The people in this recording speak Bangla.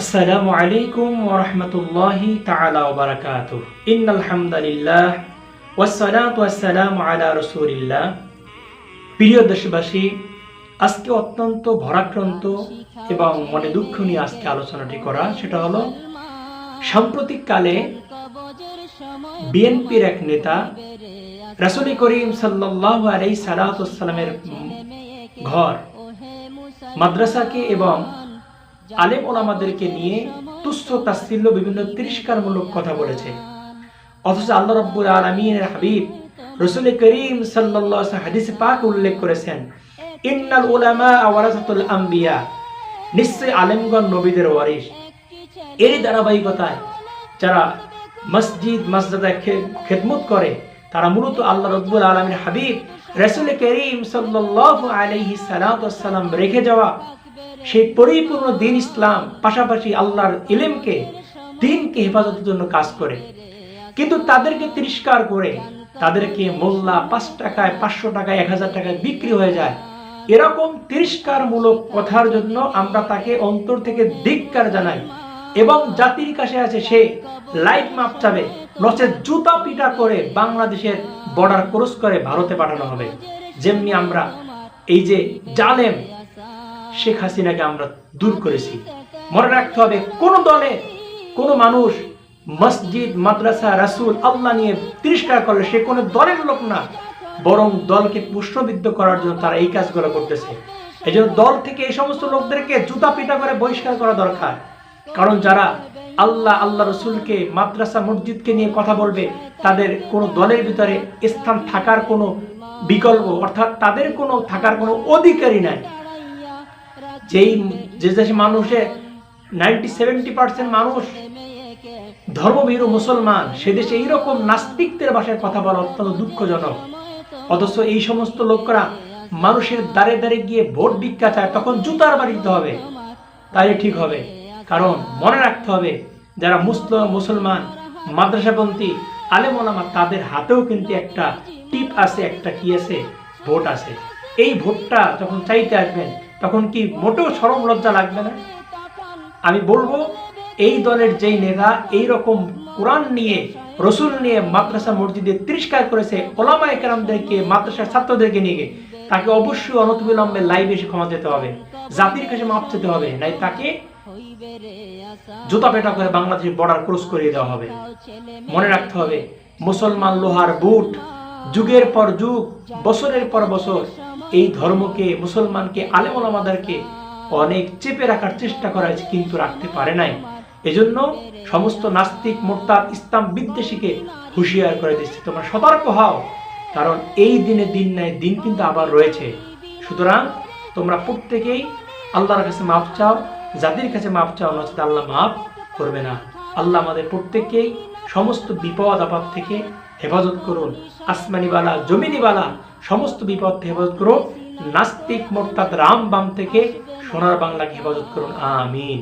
আসসালামু আলাইকুম ওয়া রাহমাতুল্লাহি তাআলা ওয়া বারাকাতুহু। ইন্নাল হামদালিল্লাহ ওয়াসসালাতু ওয়াসসালামু আলা রাসূলিল্লাহ। প্রিয় দেশবাসী, আজকে অত্যন্ত ভরাক্রান্ত এবং মনে দুঃখ নিয়ে আজকে আলোচনাটি করা, সেটা হলো সাম্প্রতিক কালে বিএনপির এক নেতা রাসূল করিম সাল্লাল্লাহু আলাইহি সাল্লামের ঘর, মাদ্রাসাকে এবং আলেম ওলামাদেরকে নিয়ে তুচ্ছ তাচ্ছিল্য বিভিন্ন তিরস্কারমূলক কথা বলেছে। অথচ আল্লাহ রব্বুল আলমিনের হাবিব রসুল করিম সাল্লাহ হাদিস পাক উল্লেখ করেছেন, ইন্নাল উলামা ওয়ারাসাতুল আম্বিয়া নিশ্চয় আলেমগণ নবীদের ওয়ারিস এরই ধারাবাহিকতায় যারা মসজিদ, মসজিদে খেদমত করে, তারা মূলত আল্লাহ রব্বুল আলমীর হাবিব রসুল করিম সাল্লাহ আলহি সালাম রেখে যাওয়া সেই পরিপূর্ণ দিন ইসলাম, পাশাপাশি আল্লাহর ইলেমকে, দিনকে হেফাজতের জন্য কাজ করে। কিন্তু তাদেরকে তিরস্কার করে, তাদেরকে মোল্লা পাঁচ টাকায়, পাঁচশো টাকায়, এক হাজার টাকায় বিক্রি হয়ে যায়। এরকম তিরস্কারমূলক কথার জন্য আমরা তাকে অন্তর থেকে ধিক্কার জানাই এবং জাতির কাছে আছে সে লাইফ মাপ চাবে নচেত জুতা পিটা করে বাংলাদেশের বর্ডার ক্রস করে ভারতে পাঠানো হবে। যেমনি আমরা এই যে জালেম শেখ হাসিনাকে আমরা দূর করেছি। মনে রাখতে হবে, কোন দলে কোন মানুষ মসজিদ, মাদ্রাসা, রাসুল, আল্লাহ নিয়ে তিরস্কার করলে সে কোনো দলের লোক না। বরং দলকে পুষ্পবিদ্ধ করার জন্য তারা এই কাজগুলো করতেছে। এই জন্য দল থেকে এই সমস্ত লোকদেরকে জুতা পিটা করে বহিষ্কার করা দরকার। কারণ যারা আল্লাহ আল্লাহ রসুলকে মাদ্রাসা, মসজিদকে নিয়ে কথা বলবে, তাদের কোনো দলের ভিতরে স্থান থাকার কোনো বিকল্প, অর্থাৎ তাদের কোনো থাকার কোনো অধিকারই নাই। যেই যে দেশে মানুষে নাইনটি সেভেন্টি পার্সেন্ট মানুষ ধর্মভীরু মুসলমান, সে দেশে এইরকম নাস্তিকদের ভাষায় কথা বলা অত্যন্ত দুঃখজনক। অথচ এই সমস্ত লোকরা মানুষের দ্বারে দ্বারে গিয়ে ভোট ভিক্ষা চায়, তখন জুতার বাড়ি দিতে হবে। তাই ঠিক হবে। কারণ মনে রাখতে হবে, যারা মুসলিম মুসলমান, মাদ্রাসাপন্থী আলেম আলেমোলামা তাদের হাতেও কিন্তু একটা টিপ আছে, একটা কি আছে? ভোট আছে। এই ভোটটা যখন চাইতে আসবেন তখন কি মোটেও সরম লজ্জা লাগবে না? আমি বলব, এই দলের যেই নেতা, এই রকম কোরআন নিয়ে, রসুল নিয়ে মাদ্রাসা মসজিদে তিরস্কার করেছে ওলামা একরামদেরকে মাদ্রাসার ছাত্রদেরকে নিয়ে তাকে অবশ্যই অনতবিলম্বে লাইভ এসে ক্ষমা যেতে হবে, জাতির কাছে মাপ চেতে হবে, নাই তাকে জুতা পেটা করে বাংলাদেশের বর্ডার ক্রস করিয়ে দেওয়া হবে। মনে রাখতে হবে, মুসলমান লোহার বুট যুগের পর যুগ, বছরের পর বছর এই ধর্মকে, মুসলমানকে, আলেমলামাদেরকে অনেক চেপে রাখার চেষ্টা করা হয়েছে, কিন্তু রাখতে পারে নাই। এজন্য সমস্ত নাস্তিক, মোর্তাদ, ইসলাম বিদ্বেষীকে হুঁশিয়ার করে দিচ্ছে। তোমরা সতর্ক হও, কারণ এই দিনে দিন নাই, দিন কিন্তু আবার রয়েছে। সুতরাং তোমরা প্রত্যেকেই আল্লাহর কাছে মাপ চাও যাদের কাছে মাপ চাও, নচেত আল্লাহ মাপ করবে না। আল্লাহ আমাদের প্রত্যেককেই সমস্ত বিপদ আপদ থেকে হেফাজত করুন। আসমানিবালা, জমিনিবালা সমস্ত বিপদ হেফাজত করুন। নাস্তিক মোর্তাদ রাম বাম থেকে সোনার বাংলাকে হেফাজত করুন। আমিন।